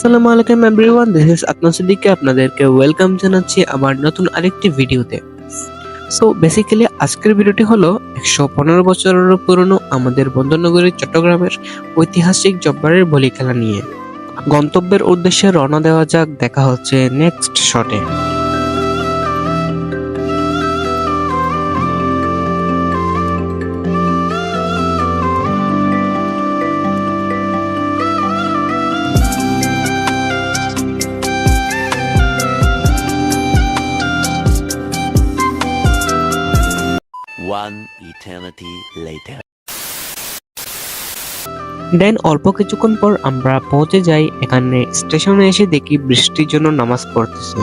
আসসালামু আলাইকুম everyone this is Atna সিদ্দিককে আপনাদেরকে ওয়েলকাম জানাচ্ছি আমার নতুন আরেকটি ভিডিওতে। সো বেসিক্যালি আজকের ভিডিওটি হলো একশো পনেরো বছরেরও পুরনো আমাদের বন্দরনগরী, চট্টগ্রামের ঐতিহাসিক জব্বারের বলি খেলা নিয়ে। গন্তব্যের উদ্দেশ্যে রওনা দেওয়া যাক, দেখা হচ্ছে নেক্সট শটে One eternity later. দেন অল্প কিছুক্ষণ পর আমরা পৌঁছে যাই এখানে স্টেশনে এসে দেখি বৃষ্টির জন্য নামাজ পড়তেছে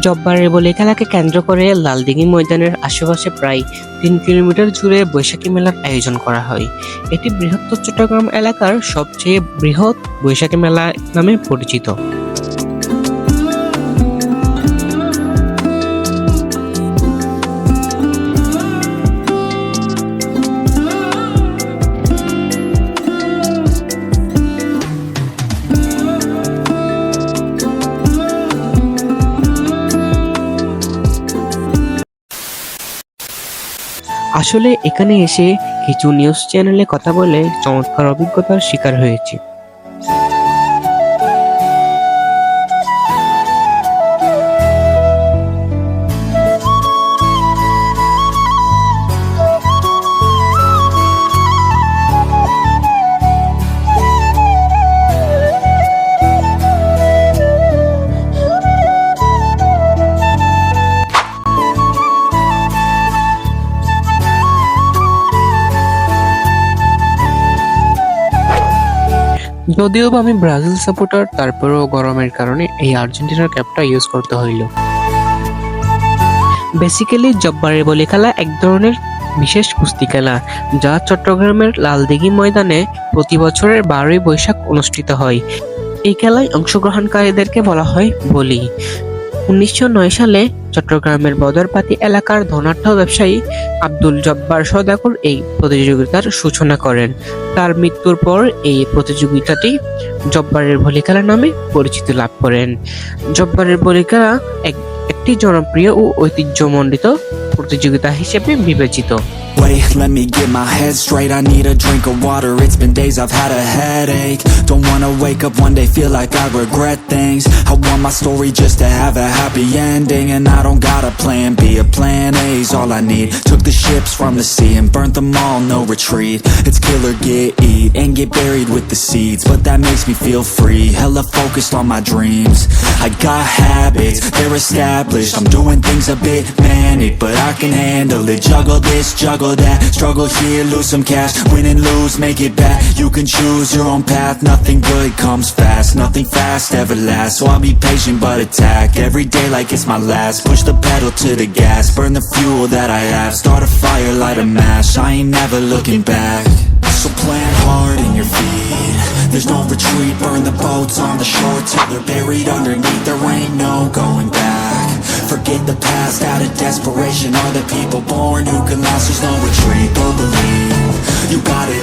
জব্বারের বলে খেলাকে কেন্দ্র করে লালদিঘি ময়দানের আশেপাশে প্রায় তিন কিলোমিটার জুড়ে বৈশাখী মেলার আয়োজন করা হয়। এটি বৃহত্তর চট্টগ্রাম এলাকার সবচেয়ে বৃহৎ বৈশাখী মেলা নামে পরিচিত। আসলে এখানে এসে কিছু নিউজ চ্যানেলে কথা বলে চমৎকার অভিজ্ঞতার শিকার হয়েছি। যদিও বা আমি ব্রাজিল সাপোর্টার তারপরেও গরমের কারণে এই আর্জেন্টিনার ক্যাপটা ইউজ করতে হইল। বেসিক্যালি জব্বারে বলে খেলা এক ধরনের বিশেষ কুস্তি খেলা, যা চট্টগ্রামের লালদিঘি ময়দানে প্রতি বছরের বারোই বৈশাখ অনুষ্ঠিত হয়। এই খেলায় অংশগ্রহণকারীদেরকে বলা হয় বলি। উনিশশো নয় সালে চট্টগ্রামের বদরপাতি এলাকার ধনাঢ্য ব্যবসায়ী আব্দুল জব্বার সদাগর এই প্রতিযোগিতার সূচনা করেন। তার মৃত্যুর পর এই প্রতিযোগিতাটি জব্বারের বলি খেলা নামে পরিচিতি লাভ করেন। জব্বারের বলি খেলা এক, একটি জনপ্রিয় ও ঐতিহ্যমণ্ডিত প্রতিযোগিতা হিসেবে বিবেচিত। Wait, let me get my head straight. I need a drink of water. It's been days I've had a headache. Don't wanna wake up one day, feel like I regret things. I want my story just to have a happy ending. And I don't got a plan B, a plan A's all I need. Took the ships from the sea and burnt them all, no retreat. It's kill or get eat and get buried with the seeds. But that makes me feel free. Hella focused on my dreams. I got habits, they're established. I'm doing things a bit manic, but I can handle it. Juggle this, juggle that. Struggle here, lose some cash. Win and lose, make it back. You can choose your own path. Nothing good comes fast. Nothing fast ever lasts. So I'll be patient but attack. Every day like it's my last. Push the pedal to the gas. Burn the fuel that I have. Start a fire, light a match. I ain't never looking back. So plant hard in your feet. There's no retreat. Burn the boats on the shore till they're buried underneath. There ain't no going back. Forget the past out of desperation. Are the people born who can last? There's no retreat. Go believe. You got it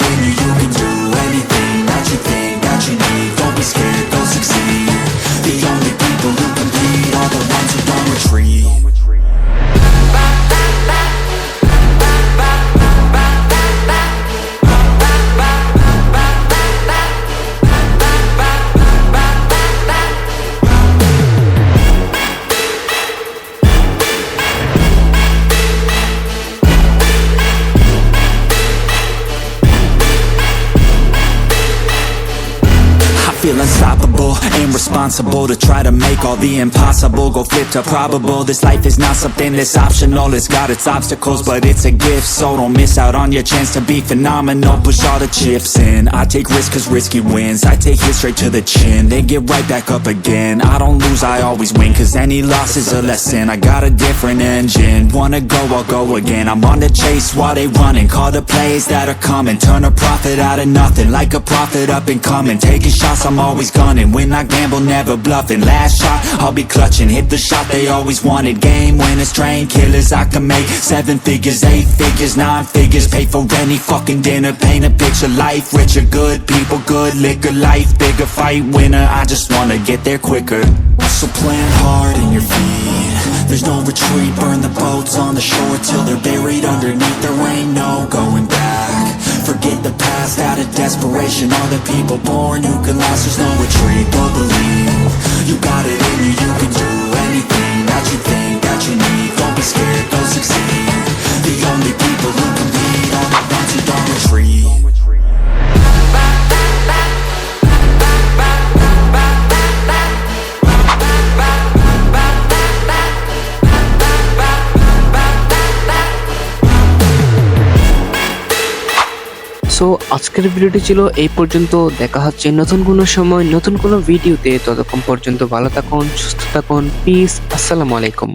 Responsible to try to make all the impossible Go flip to probable. This life is not something that's optional. It's got its obstacles but it's a gift. So don't miss out on your chance to be phenomenal. Push all the chips in. I take risks cause risky wins. I take hits straight to the chin Then get right back up again. I don't lose, I always win Cause any loss is a lesson. I got a different engine. Wanna go, I'll go again. I'm on the chase while they running. Call the plays that are coming. Turn a profit out of nothing. Like a prophet up and coming. Taking shots, I'm always gunning. When I gamble, never bluffing. Last shot, I'll be clutching. Hit the shot they always wanted Game. Winners, train killers I can make seven figures, eight figures, nine figures. Pay for any fucking dinner Paint a picture, life richer Good people, good liquor. Life bigger, fight winner. I just wanna get there quicker. So plan? Hard in your feet. There's no retreat. Burn the boats on the shore Till they're buried underneath. There ain't no desperation. All the people born who can last There's no retreat, but believe You got it in you, you can do anything That you think, that you need. Don't be scared, so আজকের ভিডিওটি ছিল এই পর্যন্ত। দেখা হচ্ছে নতুন কোনো সময়, নতুন কোনো ভিডিওতে। ততক্ষণ পর্যন্ত ভালো থাকুন, সুস্থ থাকুন। পিস আসসালামু আলাইকুম।